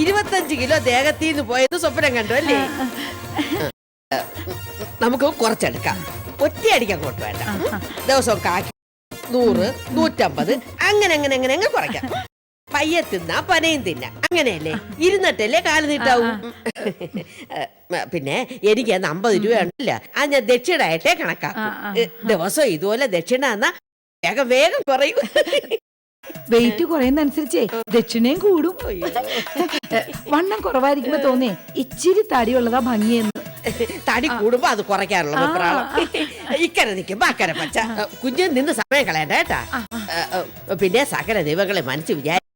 ഇരുപത്തഞ്ച് കിലോ ദേഹത്തിൽ നിന്ന് പോയത് സ്വപ്നം കണ്ടു അല്ലേ? നമുക്ക് കുറച്ചെടുക്കാം. ഒറ്റയടിക്കാൻ അങ്ങോട്ട് വേണ്ട. ദിവസവും കാക്കി നൂറ് നൂറ്റമ്പത് അങ്ങനെ അങ്ങനെ അങ്ങനെ അങ്ങ് കുറയ്ക്കാം. പയ്യെ തിന്നാ പനയും തിന്ന. അങ്ങനെയല്ലേ? ഇരുന്നിട്ടല്ലേ കാൽ നീട്ടാവും? പിന്നെ എനിക്ക് അന്ന് അമ്പത് രൂപ ഉണ്ടല്ല? അത് ഞാൻ ദക്ഷിണായിട്ടേ കണക്കാക്കും. ദിവസം ഇതുപോലെ ദക്ഷിണ എന്നാ വേഗം വേഗം കുറയും. വെയിറ്റ് കുറയുന്നതനുസരിച്ചേ ദക്ഷിണയും കൂടും. വണ്ണം കുറവായിരിക്കുമ്പോ തോന്നേ ഇച്ചിരി തടിയുള്ളതാ ഭംഗിയെന്ന്. തടി കൂടുമ്പോ അത് കുറയ്ക്കാനുള്ള വെപ്രാളം ഇക്കരെ നിൽക്കുമ്പോ അക്കരെ പച്ച. കുഞ്ഞു നിന്ന് സമയം കളയണ്ട കേട്ടാ. പിന്നെ സകല ദൈവങ്ങളെ മനസ്സ് വിചാരിച്ച്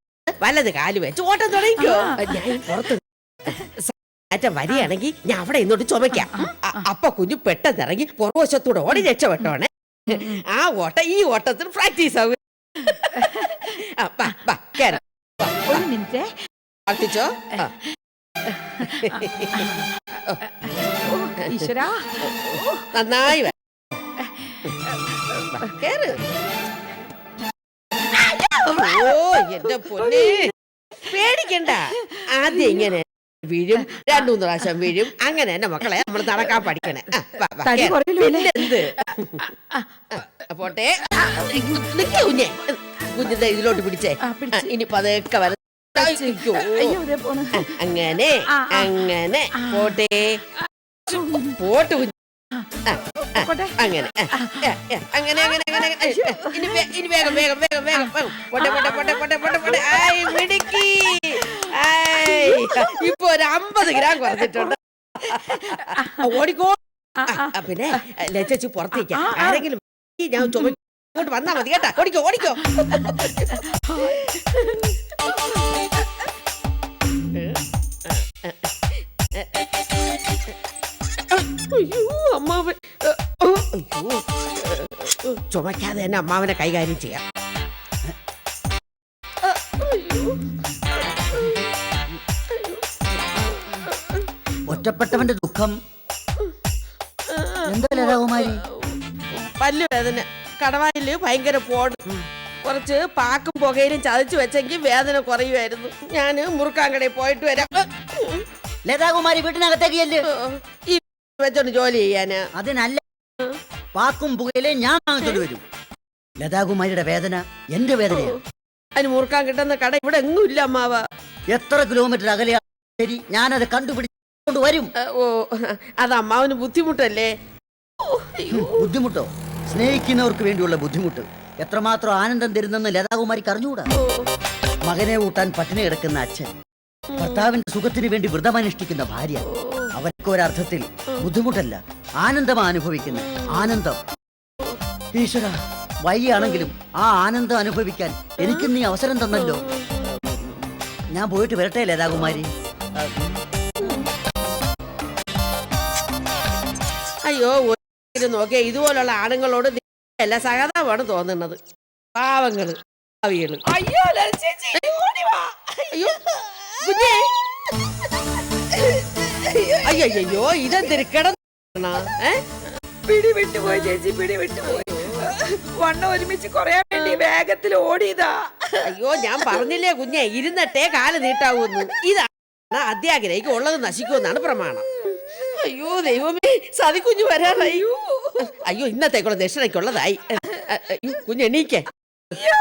വലത് കാൽ വെച്ച് ഓട്ടം തുടങ്ങിക്കോ. ഞാൻ പുറത്ത് മാറ്റം വരികയാണെങ്കിൽ ഞാൻ അവിടെ ഇന്നോട്ട് ചുമക്കാം. അ- അപ്പൊ കുഞ്ഞു പെട്ടെന്ന് ഇറങ്ങി പുറവശത്തൂടെ ഓടി രക്ഷപ്പെട്ടോണേ ആ ഓട്ടം ഈ ഓട്ടത്തിന് പ്രാക്ടീസ് ആവും. ആ, വാ, വാ, കേറ്. ഒരു മിനിറ്റ് പ്രാർത്ഥിച്ചോ ആ. ഈശ്വരാ നന്നായി. വാ, കേറ്. ഓ എന്റെ പൊന്നെ പേടിക്കണ്ട ആദ്യം ഇങ്ങനെ വീഴും രണ്ടു മൂന്ന് പ്രാവശ്യം വീഴും അങ്ങനെ എന്നെ മക്കളെ നമ്മൾ നടക്കാൻ പഠിക്കണേ ആ, വാ, വാ, തടി കേറ്. കുറയല്ലോ അല്ലേ? പിന്നെന്ത്? പോട്ടെ കുഞ്ഞെ കുഞ്ഞിന്റെ ഇതിലോട്ട് പിടിച്ചേ. ഇനി പതുക്കെ വര അങ്ങനെ. അങ്ങനെ. പോട്ടെ. പോട്ട് കുഞ്ഞു. അങ്ങനെ. അങ്ങനെ അങ്ങനെ അങ്ങനെ ഇനി ഇനി വേഗം വേഗം വേഗം വേഗം. വേഗം. പോട്ടെ പോട്ടെ പോട്ടെ പോട്ടെ പോട്ടെ പോട്ടെ. ആയി മിടുക്കി. ആയി. ഇപ്പൊ ഒരു അമ്പത് ഗ്രാം കുറഞ്ഞിട്ടുണ്ട്. ഓടിക്കോ. പിന്നെ ലച്ചു പുറത്തേക്ക്. ആരെങ്കിലും ഞാൻ ചുമ ഇങ്ങോട്ട് വന്നാ മതി കേട്ടാ. ഓടിക്കോ ഓടിക്കോ. അയ്യോ അമ്മാവൻ. അയ്യോ. ചുമക്കാതെ തന്നെ അമ്മാവനെ കൈകാര്യം ചെയ്യാം. ഒറ്റപ്പെട്ടവന്റെ ദുഃഖം എന്താ പല്ലു പല്ല് കടവായിൽ ഭയങ്കര പോട്. കുറച്ച് പാക്കും പുകയിലും ചതച്ചു വെച്ചെങ്കിൽ വേദന കുറയുമായിരുന്നു. ഞാൻ മുറുക്കാങ്കടയിൽ പോയിട്ട് വരാം. ലതാകുമാരി വീട്ടിനകത്തേക്ക് ചെല്ല്. ഈ വെച്ചോണ്ട് ജോലി ചെയ്യാന്. അതിനല്ല. പാക്കും പുകയിലെ ഞാൻ വാങ്ങിച്ചോണ്ട് വരും. ലതാകുമാരിയുടെ വേദന എന്റെ വേദനയാണ് അതിന് മുറുക്കാൻ കിട്ടുന്ന കട ഇവിടെ എങ്ങും ഇല്ല അമ്മാവ. എത്ര കിലോമീറ്റർ അകലെയാ? ശരി ഞാനത് കണ്ടുപിടിച്ചുകൊണ്ട് വരും ഓ അത് അമ്മാവിന് ബുദ്ധിമുട്ടല്ലേ. ബുദ്ധിമുട്ടോ? സ്നേഹിക്കുന്നവർക്ക് വേണ്ടിയുള്ള ബുദ്ധിമുട്ട്. എത്രമാത്രം ആനന്ദം തരുന്നെന്ന് ലതാകുമാരിക്ക് അറിഞ്ഞുകൂടാ? മകനെ ഊട്ടാൻ പട്ടിണി കിടക്കുന്ന അച്ഛൻ. ഭർത്താവിന്റെ സുഖത്തിന് വേണ്ടി വ്രതമനുഷ്ഠിക്കുന്ന ഭാര്യ. അവർക്ക് ഒരർത്ഥത്തിൽ ബുദ്ധിമുട്ടല്ല ആനന്ദം അനുഭവിക്കുന്ന ആനന്ദം. ഈശ്വര വയ്യാണെങ്കിലും ആ ആനന്ദം അനുഭവിക്കാൻ എനിക്ക് നീ അവസരം തന്നല്ലോ. ഞാൻ പോയിട്ട് വരട്ടെ ലതാകുമാരി? അയ്യോ ഒരു നോക്കിയ ഇതുപോലുള്ള ആണുങ്ങളോട് എല്ലാ സഹതാവാണ് തോന്നുന്നത്. പാവങ്ങൾ ഭാവികൾ. അയ്യോ അയ്യോ കുഞ്ഞേ. അയ്യോ അയ്യോ ഇതെന്തിരി കിടന്ന? പിടി വിട്ടുപോയി ചേച്ചി പിടി വിട്ടുപോയി വണ്ണം ഒരുമിച്ച് കുറയാൻ വേണ്ടി വേഗത്തിൽ ഓടിയതാ. അയ്യോ ഞാൻ പറഞ്ഞില്ലേ കുഞ്ഞെ ഇരുന്നട്ടെ കാൽ നീട്ടാവൂന്ന്. ഇതാണ് അത്യാഗ്രഹിക്ക് ഉള്ളത് നശിക്കുമെന്നാണ് പ്രമാണം. അയ്യോ ദൈവമേ സതി കുഞ്ഞു വരാറായി. അയ്യോ. ഇന്നത്തേക്കുള്ള ദക്ഷിണയ്ക്കുള്ളതായി. കുഞ്ഞ് എണീക്കേ. അയ്യോ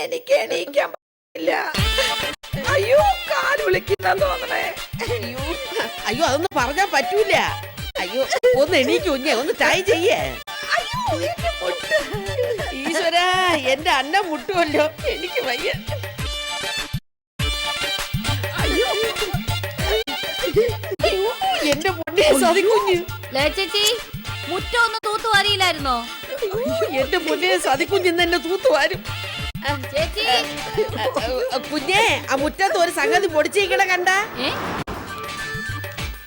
എനിക്ക് എണീക്കാൻ പറ്റില്ല. അയ്യോ കാൽ വിളിക്കുന്ന തോന്നണേ. അയ്യോ അയ്യോ അതൊന്നും പറഞ്ഞാൻ പറ്റൂല. അയ്യോ ഒന്ന് എണീക്ക് കുഞ്ഞെ ഒന്ന് ചായ ചെയ്യേ. ഈശ്വര എന്റെ അന്നം മുട്ടുമല്ലോ. എനിക്ക് വയ്യ. എന്റെ ചേച്ചി മുറ്റം ഒന്ന് തൂത്തു അറിയില്ലായിരുന്നോ അയ്യോ, എന്റെ പൊന്നെ സതി കുഞ്ഞ് ഇന്ന് എന്നെ തൂത്തുവാരും ചേച്ചി. കുഞ്ഞേ ആ മുറ്റത്ത് ഒരു സംഗതി കണ്ട?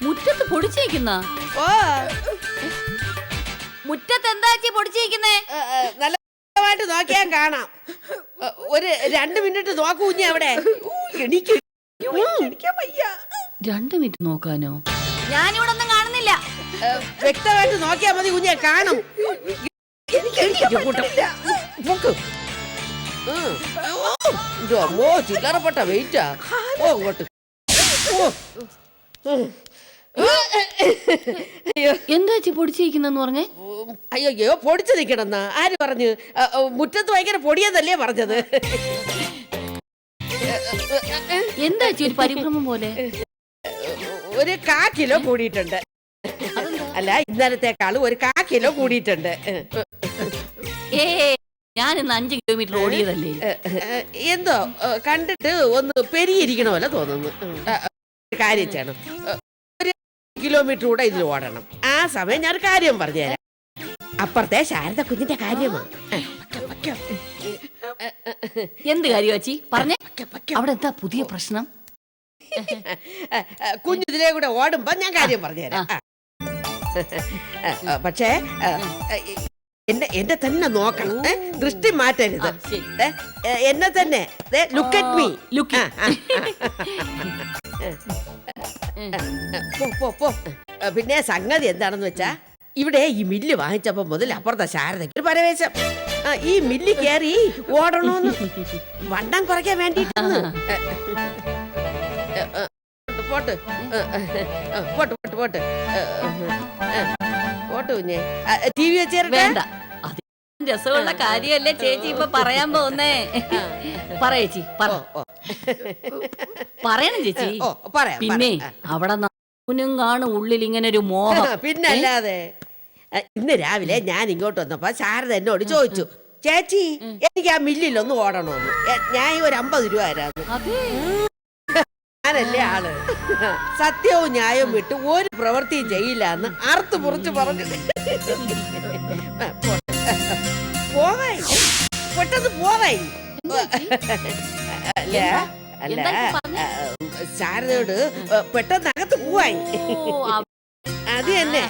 മുറ്റത്ത് ഓ. മുറ്റത്ത് എന്താ നല്ല നോക്കിയാൽ കാണാം. ഒരു രണ്ട് മിനിറ്റ് നോക്കൂ കുഞ്ഞെ അവിടെ. എനിക്ക് രണ്ടു മിനിറ്റ് നോക്കാനോ? ഞാനിവിടെ വ്യക്തമായിട്ട് നോക്കിയാൽ മതി കുഞ്ഞെ കാണും. അമ്മോ ചില്ലറപ്പെട്ട വെയിറ്റാ ഓ അങ്ങോട്ട്. അയ്യോ. എന്താ പൊടിച്ചിരിക്കുന്നെന്ന് പറഞ്ഞേ? അയ്യോ അയ്യോ പൊടിച്ചു നിക്കണന്ന ആര് പറഞ്ഞു? മുറ്റത്ത് ഭയങ്കര പൊടിയെന്നല്ലേ പറഞ്ഞത്? എന്താ ഒരു പരിഭ്രമം പോലെ? ഒരു കാ കിലോ കൂടിയിട്ടുണ്ട്. അല്ല ഇന്നലത്തെക്കാൾ ഒരു കാ കിലോ കൂടിയിട്ടുണ്ട്. ഏ ഞാൻ ഇന്ന് അഞ്ച് കിലോമീറ്റർ ഓടിയതല്ലേ? എന്തോ കണ്ടിട്ട് ഒന്ന് പെരിയിരിക്കണ പോലെ തോന്നുന്നു കാര്യം ചെയ്യണം. ഒരു കിലോമീറ്റർ കൂടെ ഇതിൽ ഓടണം. ആ സമയം ഞാൻ കാര്യം പറഞ്ഞുതരാം അപ്പുറത്തെ ശാരദ കുഞ്ഞിന്റെ കാര്യമാണ് എന്ത് കാര്യം ചേച്ചി? പറഞ്ഞേ. അവിടെ എന്താ പുതിയ പ്രശ്നം? കുഞ്ഞിതിലെ കൂടെ ഓടുമ്പോ ഞാൻ കാര്യം പറഞ്ഞുതരാം പക്ഷേ എന്നെ എന്നെ തന്നെ നോക്കണം ഏ? ദൃഷ്ടി മാറ്റരുത്. ആ, ശരി. ഏ, ഏ, എന്നെ തന്നെ. ലുക്ക് അറ്റ് മീ ലുക്ക് പോ പോ പോ. പിന്നെ സംഗതി എന്താണെന്ന് വെച്ചാ ഇവിടെ ഈ മില്ല് വാങ്ങിച്ചപ്പോ മുതൽ അപ്പുറത്തെ ശാരദയ്ക്ക് ഒരു പരവേശം. ആ, ഈ മില്ല് കയറി ഓടണോന്ന് വണ്ണം കുറയ്ക്കാൻ വേണ്ടിട്ടാണ് പോട്ട്. പോട്ട് പോട്ട് പോട്ട്. പോട്ട് കുഞ്ഞെ. ടി വി വെച്ചേരട്ടെ വേണ്ട. അത് രസമുള്ള കാര്യല്ലേ ചേച്ചി ഇപ്പൊ പറയാൻ പോകുന്നേ? പറയേച്ചി പറ. പറയണം ചേച്ചി. ഓ പറയാം പിന്നെ പറയാം. അവിടെ നാനും കാണും ഉള്ളിൽ ഇങ്ങനെ ഒരു മോഹം പിന്നല്ലാതെ. അ, ഇന്ന് രാവിലെ ഞാൻ ഇങ്ങോട്ട് വന്നപ്പോ ശാരദ എന്നോട് ചോദിച്ചു ചേച്ചി എനിക്ക് ആ മില്ലിലൊന്ന് ഓടണോന്ന്. എ, ഞാൻ ഈ ഒരു അമ്പത് രൂപ തരാന്ന്. അതെ. ഞാനല്ലേ ആൾ. സത്യവും ന്യായവും വിട്ട് ഒരു പ്രവൃത്തിയും ചെയ്യില്ല എന്ന് അറുത്ത് മുറിച്ച് പറഞ്ഞു പോവായി. പെട്ടെന്ന് പോവായി. അല്ല അല്ല ശാരദയോട് പെട്ടെന്ന് അകത്ത് പോവായി. അത് തന്നെ.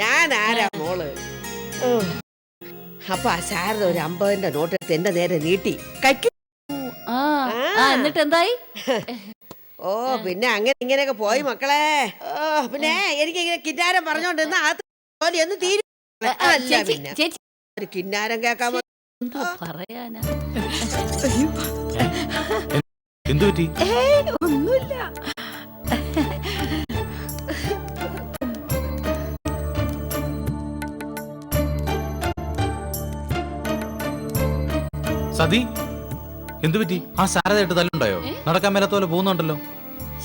ഞാൻ ആരാ മോൾ. അപ്പൊ ആ ശാരദ ഒരു അമ്പതിന്റെ നോട്ടെടുത്ത് എന്റെ നേരെ നീട്ടി. കൈക്ക് എന്നിട്ട് എന്തായി ഓ പിന്നെ അങ്ങനെ ഇങ്ങനെയൊക്കെ പോയി മക്കളെ. ഓ പിന്നെ എനിക്ക് ഇങ്ങനെ കിന്നാരം പറഞ്ഞോണ്ടിരുന്ന ആ ജോലി ഒന്ന് തീരും അല്ല പിന്നെ. ചേച്ചി. ഒരു കിന്നാരം കേക്കാൻ വ- എന്താ പറയാനാ. എന്തു പറ്റി ഏയ് ഒന്നുമില്ല. സതി. എന്തു പറ്റി? ആ സാരതയായിട്ട് തല്ലുണ്ടായോ? നടക്കാൻ മേലാത്ത പോലെ പോകുന്നുണ്ടല്ലോ.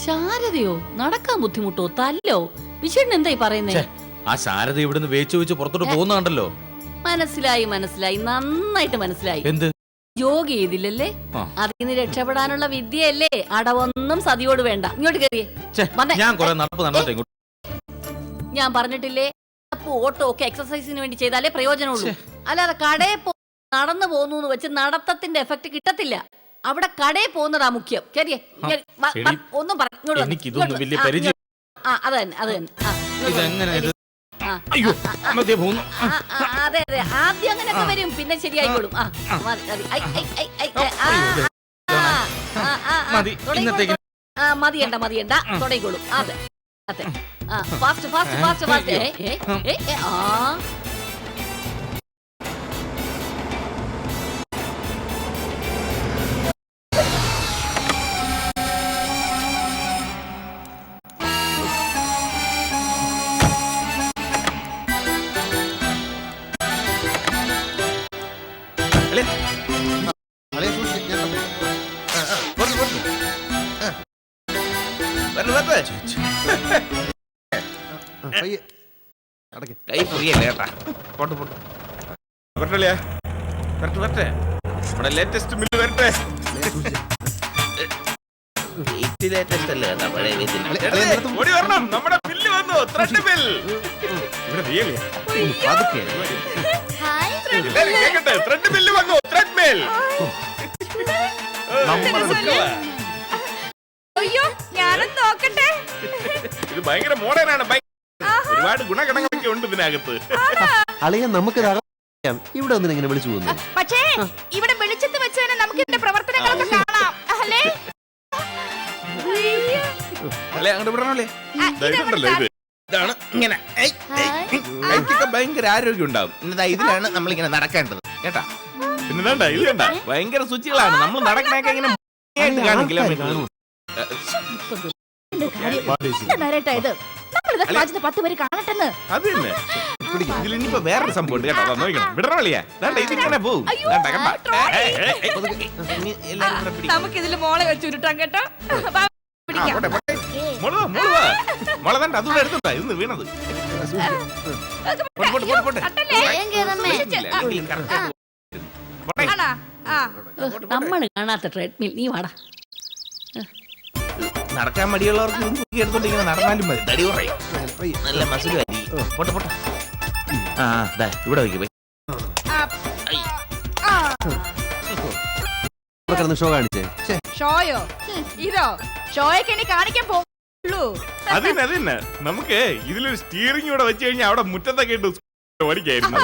ശാരദയോ? നടക്കാൻ ബുദ്ധിമുട്ടോ? തല്ലോ. വിഷയൻ എന്തായി പറയുന്നേ? ആ ശാരദ ഇവിടുന്ന് വേച്ചു വെച്ച് പുറത്തോട്ട് പോകുന്നുണ്ടല്ലോ. മനസ്സിലായി മനസ്സിലായി. നന്നായിട്ട് മനസ്സിലായി. എന്ത്? യോഗ ചെയ്തില്ലല്ലേ. അതിൽ നിന്ന് രക്ഷപ്പെടാനുള്ള വിദ്യയല്ലേ? അടവൊന്നും സതിയോട് വേണ്ട. ഇങ്ങോട്ട് കയറിയേ ഞാൻ നടപ്പ് ഞാൻ പറഞ്ഞിട്ടില്ലേ? അപ്പൊ ഓട്ടോ ഒക്കെ എക്സസൈസിന് വേണ്ടി ചെയ്താലേ പ്രയോജനമുള്ളൂ. അല്ലാതെ കടയിൽ നടന്നു പോകുന്നു എന്ന് വെച്ച് നടത്തത്തിന്റെ എഫക്ട് കിട്ടത്തില്ല. അവിടെ കടയിൽ പോകുന്നതാ മുഖ്യം. എടി, ഒന്നും പറ ഇങ്ങോട്ട് വന്നേ, എനിക്കിതൊന്നും ഇങ്ങോട്ട് വലിയ വാ. ആ, അത് തന്നെ അത് തന്നെ. അതെ അതെ. ആദ്യം അങ്ങനെയൊക്കെ വരും പിന്നെ ശരിയായിക്കോളും. ആ മതിയണ്ട മതിയണ്ട തുടങ്ങിക്കോളും അതെ അതെ. ഫാസ്റ്റ് ഫാസ്റ്റ് ഫാസ്റ്റ് ഫാസ്റ്റ് ഏ, ഏ, ആ. കൈ ഫ്രീയല്ലേ ഏട്ടാ പോട്ട് പോട്ട് വരട്ടെ വരട്ടെ വരട്ടെ നമ്മുടെ ലേറ്റസ്റ്റ് മില്ല് വരട്ടെ ഓടി വരണം നമ്മുടെ ബില്ല് വന്നു ത്രെഡ് ബിൽ ഇവിടെ ത്രെഡ് ബില്ല് വന്നു ത്രെഡ് ബിൽ അയ്യോ ഞാനൊന്ന് നോക്കട്ടെ. ഇത് ഭയങ്കര മോഡേൺ ആണ് ഭയ- ഒരുപാട് ഗുണഗണങ്ങളൊക്കെ ഉണ്ട് ഇതിനകത്ത്. അളിയ നമുക്ക് അറിയാം ഇവിടെ ഇങ്ങനെ വിളിച്ചു പോകുന്നു. പക്ഷേ ഇവിടെ വെളിച്ചത്ത് വെച്ച് തന്നെ നമുക്ക് ഇതിന്റെ പ്രവർത്തനങ്ങളൊക്കെ കാണാം. അല്ലേ? അയ്യോ. അല്ലേ അങ്ങോട്ട് വിടണല്ലേ ആ, ദാ ഇതുണ്ടല്ലോ ഇത്. ഇതാണ് ഇങ്ങനെ കൈക്കൊക്കെ ഭയങ്കര ആരോഗ്യം ഉണ്ടാവും എന്നതാ ഇതിലാണ് നമ്മൾ ഇങ്ങനെ നടക്കേണ്ടത് കേട്ടാ പിന്നെ ഇതാണ്ടാ, ഇത് കണ്ട ഭയങ്കര ശുചികളാണ് നമ്മൾ നടക്കണൊക്കെ ഇങ്ങനെ ആയിട്ട് കാണും കിലോമീറ്റർ നരേട്ടാ ഇത് നമ്മളിത് വായിച്ചത് പത്ത് പേര് കാണട്ടെന്ന് അത് തന്നെ ഇതിൽ ഇനിയിപ്പോ വേറൊരു സംഭവം ഉണ്ട് കേട്ടോ നോക്കണം ഇതിങ്ങനെ പോവും അയ്യോ, കൂടെ പിടിക്ക്. നമുക്ക് മോളെ വെച്ച് ഉരുട്ടാൻ കേട്ടോ പിടിക്കാം. പോട്ടെ, പോട്ടെ. മോൾ വാ, മോൾ വാ. മോളെ ദാണ്ട അതുകൂടെ എടുത്തതാ ഇന്ന് വീണത്. പോട്ടെ, പോട്ടെ, പോട്ടെ, പോട്ടെ. വേഗം കേറമ്മേ. ഇല്ല, ഇല്ലെങ്കിൽ correct ആയിട്ട് പോട്ടെ. ആണാ? ആ. നമ്മൾ കാണാത്ത ട്രെഡ്മിൽ നീ വാടാ. നടക്കാൻ മടിയുള്ളവർക്ക് ഇതും തൂക്കി എടുത്തോണ്ട് ഇങ്ങനെ നടന്നാലും മതി. തടി കുറയും. നല്ല മസിലും അരി പോട്ടെ പോട്ടെ. ആ ദാ ഇവിടെ വയ്ക്കും ആ, ആ. ഇവിടെ കിടന്ന് ഷോ കാണിച്ചേ. ഷോയോ? ഇതോ? ഷോയൊക്കെ ഇനി കാണിക്കാൻ പോകുള്ളൂ. അതിന് അതിന്. നമുക്ക് ഇതിലൊരു സ്റ്റിയറിംഗ് കൂടെ വെച്ച് കഴിഞ്ഞാൽ അവിടെ മുറ്റത്തൊക്കെ ഇട്ട് ഓടിക്കായിരുന്നു.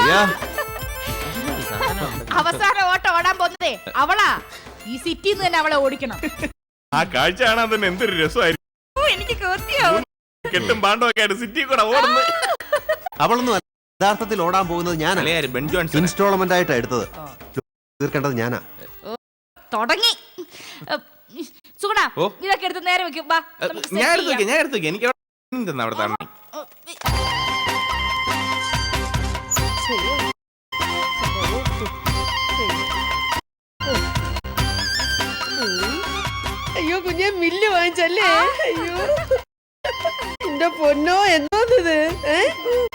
അവസാന ഓട്ടം ഓടാൻ പോകുന്നതേ അവളാ. ഈ സിറ്റിന്ന് തന്നെ അവളെ ഓടിക്കണം. ആ കാഴ്ച കാണാൻ തന്നെ എന്തൊരു രസമായിരുന്നു ഓ, എനിക്ക് കെട്ടും പാണ്ടൊക്കെ ആയിട്ട് സിറ്റി കൂടെ ഓടുന്നു അവളൊന്നും അല്ല. യഥാർത്ഥത്തിൽ ഓടാൻ പോകുന്നത് ഞാനാ. അല്ലേ ബെൻ ജോൺസൺ ഇൻസ്റ്റാൾമെന്റ് ആയിട്ടാ എടുത്തത്. തീർക്കേണ്ടത് ഞാനാ. തുടങ്ങി. സുഗുണ ഓ. ഇതൊക്കെ എടുത്ത് നേരെ വെക്കും. വാ നമുക്ക് set ഞാൻ എടുത്തു ചെയ്യാം. ഞാൻ എടുത്തു എനിക്ക് അവിടെ തന്ന അവിടെ തന്നെ അയ്യോ കുഞ്ഞെ മില്ല് വാങ്ങിച്ചല്ലേ? അയ്യോ. എന്റെ പൊന്നോ എന്തോന്നിത്? ഏ?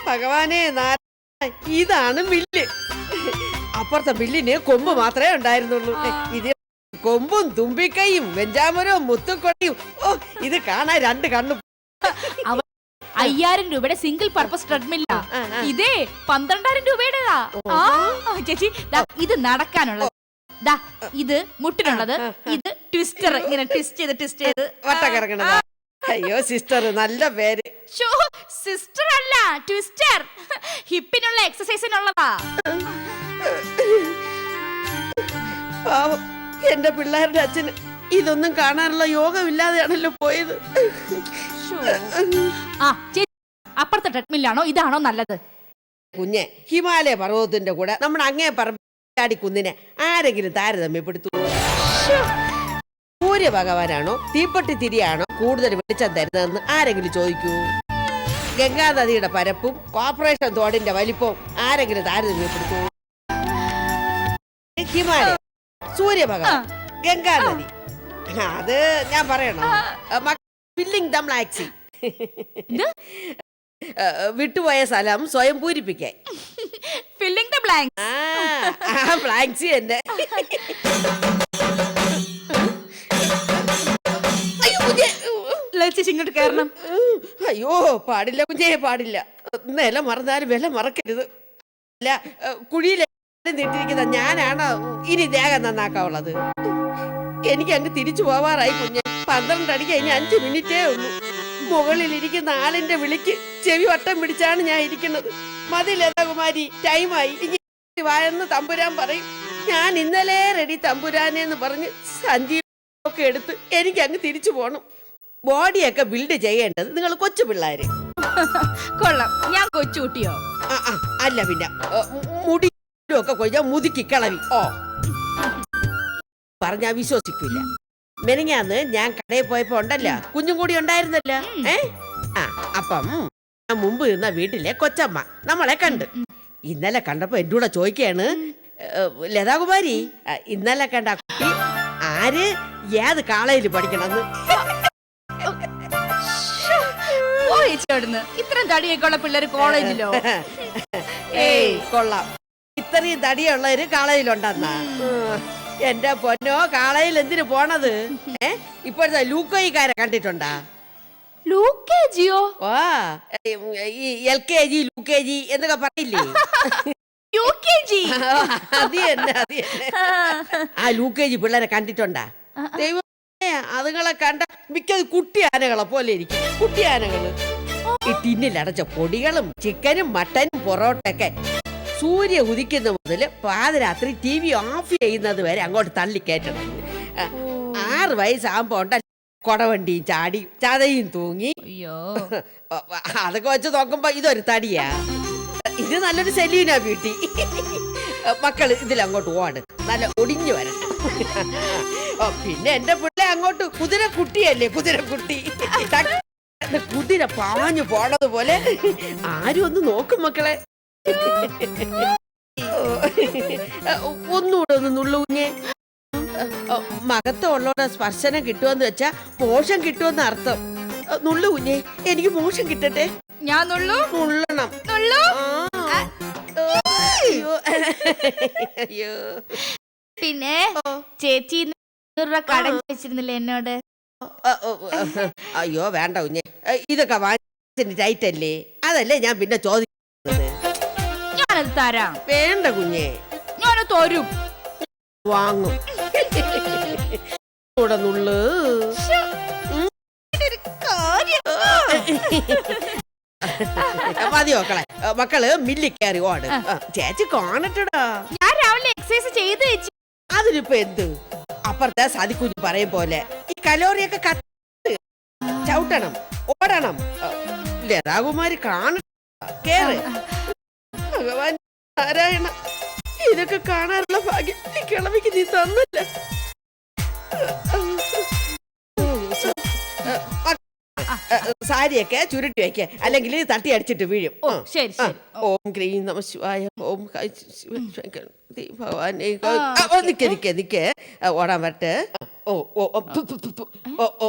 ഭഗവാനെ നാരായണ, ഇതാണ് മില്ല്. അപ്പുറത്തെ മില്ലിന് കൊമ്പ് മാത്രമേ ഉണ്ടായിരുന്നുള്ളൂ. ഏ, ഇത് കൊമ്പും തുമ്പിക്കൈയും വെഞ്ചാമരവും മുത്തുക്കൊടിയും. ഓ ഇത് കാണാൻ രണ്ട് കണ്ണും. അയ്യായിരം രൂപയുടെ സിംഗിൾ പർപ്പസ് ട്രെഡ്മില്ല. ഇതേ പന്ത്രണ്ടായിരം രൂപയുടേതാ. ആ ചേച്ചി ദാ, ഇത് നടക്കാനുള്ളത്. ദാ ഇത് മുട്ടിനുള്ളത്. ഇത് ട്വിസ്റ്റർ ഇങ്ങനെ ട്വിസ്റ്റ് ചെയ്ത് ട്വിസ്റ്റ് ചെയ്ത്. വട്ട കിറങ്ങണത്. അയ്യോ സിസ്റ്റർ നല്ല പേര്. ഷോ സിസ്റ്റർ അല്ല ട്വിസ്റ്റർ ഹിപ്പിനുള്ള എക്സസൈസിനുള്ളതാ പാവം. എന്റെ പിള്ളേരുടെ അച്ഛന് ഇതൊന്നും കാണാനുള്ള യോഗമില്ലാതെയാണല്ലോ പോയത്. ആ ചേച്ചി അപ്പുറത്തെ ട്രെഡ്മില്ലാണോ? ഇതാണോ നല്ലത്? കുഞ്ഞെ ഹിമാലയ പർവതത്തിന്റെ കൂടെ നമ്മൾ അങ്ങേ പറമ്പാടി കുന്നിനെ ആരെങ്കിലും താരതമ്യപ്പെടുത്തു സൂര്യ ഭഗവാനാണോ തീപ്പെട്ടി തിരിയാണോ കൂടുതൽ വെളിച്ചം തരുന്നതെന്ന് ആരെങ്കിലും ചോദിക്കൂ. ഗംഗാ നദിയുടെ പരപ്പും കോർപ്പറേഷൻ തോടിന്റെ വലിപ്പവും ആരെങ്കിലും താരതമ്യപ്പെടുത്തൂ ഹിമാലയ സൂര്യ ഗംഗാനദി. ഗംഗാ നദി അത് ഞാൻ പറയണം? ഫില്ലിംഗ് ദം ലാക്സി വിട്ടുപോയ സ്ഥലം സ്വയം പൂരിപ്പിക്കാൻ. ഫില്ലിംഗ് ദ ബ്ലാങ്ക് ആ ആ എന്റെ ഇങ്ങോട്ട് കയറണം. അയ്യോ പാടില്ല കുഞ്ഞേ പാടില്ല. നില മറന്നാലും വില മറക്കരുത്. അല്ല കുഴിയിൽ നീട്ടിരിക്കുന്ന ഞാനാണ്. ഇനി ദേഹം നന്നാക്കാവുള്ളത് എനിക്ക് അങ്ങ് തിരിച്ചു പോവാറായി കുഞ്ഞ്. പന്ത്രണ്ട് അടി കഴിഞ്ഞ് അഞ്ച് മിനിറ്റേ ഉള്ളൂ. മുകളിൽ ഇരിക്കുന്ന ആളിന്റെ വിളിക്ക് ചെവി വട്ടം പിടിച്ചാണ് ഞാൻ ഇരിക്കുന്നത്. മതി ലതാകുമാരി ടൈമായി. ഇനി വായെന്ന് തമ്പുരാൻ പറയും. ഞാൻ ഇന്നലെ റെഡി തമ്പുരാനെ എന്ന് പറഞ്ഞ് സഞ്ജീവ് ഒക്കെ എടുത്ത് എനിക്ക് അങ്ങ് തിരിച്ചു പോണം. ബോഡിയൊക്കെ ബിൽഡ് ചെയ്യേണ്ടത് നിങ്ങൾ കൊച്ചു പിള്ളേര്. കൊള്ളാം. ഞാൻ കൊച്ചുകുട്ടിയോ? ആ, ആ, അല്ല പിന്നെ ഏ, മുടി ഒക്കെ കൊയ്യാ മുതുക്കി കളവി ഓ പറഞ്ഞാ വിശ്വസിക്കില്ല മെനങ്ങാന്ന് ഞാൻ കടയിൽ പോയപ്പോ ഉണ്ടല്ല കുഞ്ഞും കൂടി ഉണ്ടായിരുന്നല്ല ഏ ആ അപ്പം ഞാൻ മുമ്പ് ഇരുന്ന വീട്ടിലെ കൊച്ചമ്മ നമ്മളെ കണ്ട് ഇന്നലെ കണ്ടപ്പോ എന്റെ കൂടെ ചോദിക്കാണ് ലതാകുമാരി ഇന്നലെ കണ്ട കുട്ടി ആര് ഏത് കാളയിൽ പഠിക്കണമെന്ന് അവിടുന്ന് ഇത്രയും തടിയൊക്കെ ഉള്ള പിള്ളേര് കോളേജിലോ ഏയ് കൊള്ളാം ഇത്രയും തടിയുള്ളവര് ഒരു ഉം. എന്റെ പൊന്നോ കാളയിൽ എന്തിനു പോണത്? ഏ? ഇപ്പോഴത്തെ ലൂക്കോയിക്കാരെ കണ്ടിട്ടുണ്ടാ? ലൂക്കേജിയോ ഓ ഈ L K G U K G എന്നൊക്കെ പറയില്ലേ? U K G? അത് തന്നെ അത് തന്നെ. ആ. യു കെ ജി പിള്ളേരെ കണ്ടിട്ടുണ്ടാ? ദൈവമേ അതുങ്ങളെ കണ്ട മിക്കത് കുട്ടി ആനകളെ പോലെ ഇരിക്കും. കുട്ടി ആനകൾ ഈ ടിന്നിലടച്ച പൊടികളും ചിക്കനും മട്ടനും പൊറോട്ടയൊക്കെ സൂര്യ ഉദിക്കുന്ന മുതൽ പാതിരാത്രി ടി വി ഓഫ് ചെയ്യുന്നത് വരെ അങ്ങോട്ട് തള്ളി കയറ്റണം. ആറ് വയസ്സാകുമ്പോ ഉണ്ടല്ലോ കൊടവണ്ടിയും ചാടി ചതയും തൂങ്ങി. അയ്യോ. അതൊക്കെ വെച്ച് നോക്കുമ്പോ ഇതൊരു തടിയാ. ഇത് നല്ലൊരു സെലീന ബ്യൂട്ടി. മക്കൾ ഇതിലങ്ങോട്ട് ഓട്. നല്ല ഒടിഞ്ഞു വരണം. പിന്നെ എന്റെ പിള്ളേ അങ്ങോട്ട് കുതിര കുട്ടിയല്ലേ കുതിര കുട്ടി. കുതിര പാഞ്ഞു പോണത് പോലെ ആരും ഒന്ന് നോക്കും മക്കളെ. ഒന്നുകൂടെ ഒന്ന് നുള്ളു മകത്തുള്ളവരുടെ സ്പർശനം കിട്ടുമെന്ന് വെച്ചാ മോശം കിട്ടുമെന്ന് അർത്ഥം. നുള്ളു കുഞ്ഞേ എനിക്ക് മോശം കിട്ടട്ടെ? ഞാൻ നുള്ളു? നുള്ളണം. നുള്ളു? അയ്യോ. പിന്നെ ചേച്ചി കടം എന്നോട്? ഓ, ഓ, അയ്യോ വേണ്ട കുഞ്ഞെ. ഇതൊക്കെ വാങ്ങിച്ചിട്ട് ടൈറ്റല്ലേ? അതല്ലേ ഞാൻ പിന്നെ ഞാനത് തരാം. വേണ്ട കുഞ്ഞേ. ഞാൻ തരും. വാങ്ങും. കൂടെ നുള്ളു. ഇതൊരു കാര്യം. മതി മക്കളെ. മക്കൾ മില്ലി കയറി ഓട് ചേച്ചി കാണട്ടടാ. ഞാൻ രാവിലെ എക്സസൈസ് ചെയ്ത് വെച്ചു. അതിനിപ്പോ എന്ത്? അപ്പുറത്തെ സതിക്കുഞ്ഞ് പറയും പോലെ ഈ കലോറിയൊക്കെ കത്ത് ചവിട്ടണം ഓടണം. ലതാകുമാരി കാണ കേറ്. ഭഗവാൻ നാരായണ ഇതൊക്കെ കാണാനുള്ള ഭാഗ്യം ഈ കിളവിക്ക് നീ തന്നില്ല. സാരിയൊക്കെ ചുരുട്ടി വെക്കേ അല്ലെങ്കിൽ തട്ടി അടിച്ചിട്ട് വീഴും. ഓ. ശരി. ശരി. ഓം. ക്രീം നമ ശിവായ ഓം ഹൈ ശിവ ശങ്കര ദേ ഭഗവാനേ ഗോ- ആ, ഓ, നിക്ക് നിക്ക് നിക്ക്. ആ, ഓടാൻ വരട്ടെ. ഓ ഓ ഓ, തു, തു, തു. ഓ ഓ